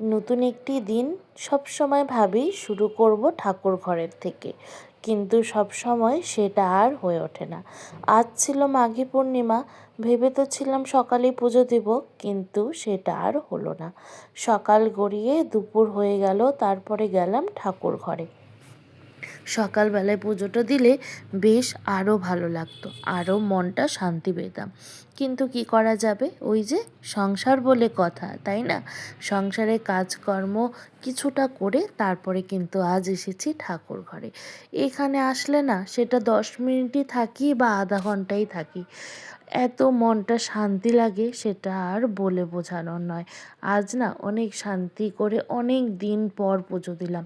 নতুন একটি দিন সব সময় ভাবি শুরু করব ঠাকুর ঘরের থেকে। কিন্তু সব সময় সেটা আর হয়ে ওঠে না। আজ ছিল মাঘী পূর্ণিমা, ভেবে তো ছিলাম সকালে পুজো দেব, কিন্তু সেটা আর হলো না। সকাল গড়িয়ে দুপুর হয়ে গেল, তারপরে গেলাম ঠাকুর ঘরে। সকালবেলায় পুজোটা দিলে বেশ আরও ভালো লাগতো আরও মনটা শান্তি পেতাম। কিন্তু কি করা যাবে? ওই যে সংসার বলে কথা, তাই না? সংসারে কাজকর্ম কিছুটা করে তারপরে কিন্তু আজ এসেছি ঠাকুর ঘরে। এখানে আসলে না, সেটা দশ মিনিটই থাকি বা আধা ঘন্টাই থাকি। এত মনটা শান্তি লাগে সেটা আর বলে বোঝানোর নয়। আজ না অনেক শান্তি করে অনেক দিন পর পুজো দিলাম।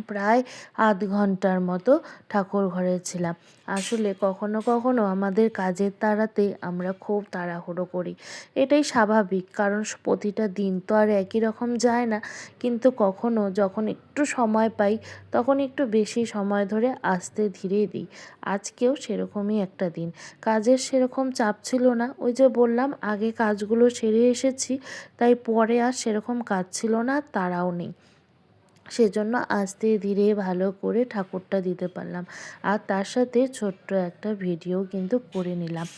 প্রায় আধ ঘণ্টার মতো ঠাকুর ঘরে ছিলাম। আসলে কখনো কখনো আমাদের কাজের তাড়াতে আমরা খুব তাড়াহুড়ো করি। এটাই স্বাভাবিক, কারণ প্রতিটা দিন তো আর একই রকম যায় না। কিন্তু কখনো যখন একটু সময় পাই, তখন একটু বেশি সময় ধরে আস্তে ধীরে দিই। আজকেও সেরকমই একটা দিন। কাজের সেরকম চাপ ছিল না। ওই যে বললাম, আগে কাজগুলো সেরে এসেছি, তাই পরে আর সেরকম কাজ ছিল না, তারাও নেই। সেজন্য আস্তে ধীরে ভালো করে ঠাকুরটা দিতে পারলাম। আর তার সাথে ছোট্ট একটা ভিডিও কিন্তু করে নিলাম।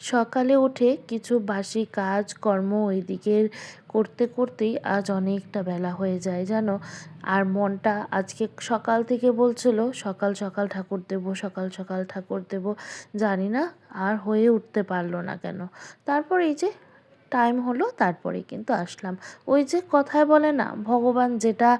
সকালে উঠে কিছু বাসি কাজ, কর্ম ওইদিকে করতে করতেই আজ অনেকটা বেলা হয়ে যায়, জানো? আর মনটা আজকে সকাল থেকে বলছিল, সকাল সকাল ঠাকুর দেবো, সকাল সকাল ঠাকুর দেবো। জানি না, আর হয়ে উঠতে পারল না কেন? তারপর এই যে টাইম হলো তারপরে কিন্তু আসলাম। ওই যে কথায় বলে না, ভগবান যেটা,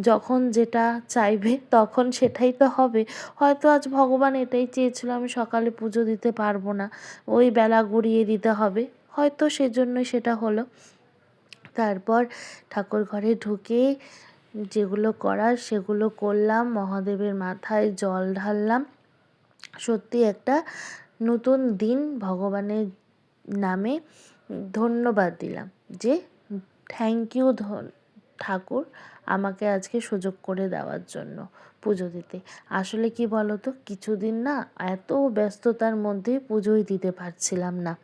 যখন যেটা চাইবে তখন সেটাই তো হবে। হয়তো আজ ভগবান এটাই চেয়েছিল, আমি সকালে পুজো দিতে পারব না, ওই বেলা গড়িয়ে দিতে হবে। হয়তো সেজন্যই সেটা হলো। তারপর ঠাকুর ঘরে ঢুকে যেগুলো করার সেগুলো করলাম, মহাদেবের মাথায় জল ঢাললাম। সত্যি একটা নতুন দিন ভগবানের নামে ধন্যবাদ দিলাম যে থ্যাংক ইউ ঠাকুর আমাকে আজকে সুযোগ করে দেওয়ার জন্য পুজো দিতে। আসলে কি বলো তো কিছুদিন না এত ব্যস্ততার মধ্যে পুজোই দিতে পারছিলাম না।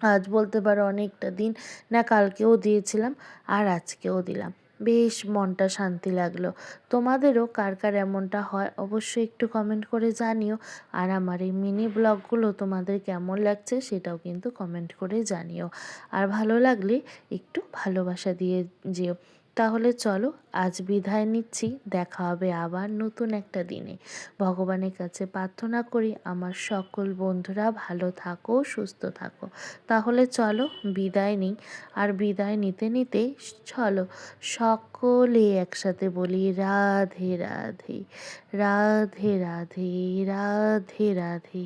আজ বলতে পারো অনেকটা দিন, না কালকেও দিয়েছিলাম আর আজকেও দিলাম। বেশ মনটা শান্তি লাগল। তোমাদেরও কার কার এমনটা হয় অবশ্যই একটু কমেন্ট করে জানিও। আর আমার এই মিনি ব্লগগুলো তোমাদের কেমন লাগছে সেটাও কিন্তু কমেন্ট করে জানিও। আর ভালো লাগলে একটু ভালোবাসা দিয়ে যেও। তাহলে চলো আজ বিদায় নিচ্ছি, দেখা হবে আবার নতুন একটা দিনে। ভগবানের কাছে প্রার্থনা করি আমার সকল বন্ধুরা ভালো থাকো, সুস্থ থাকো। তাহলে চলো বিদায় নিই, আর বিদায় নিতে নিতে চলো সকলে একসাথে বলি রাধে রাধে রাধে রাধে রাধে। রাধে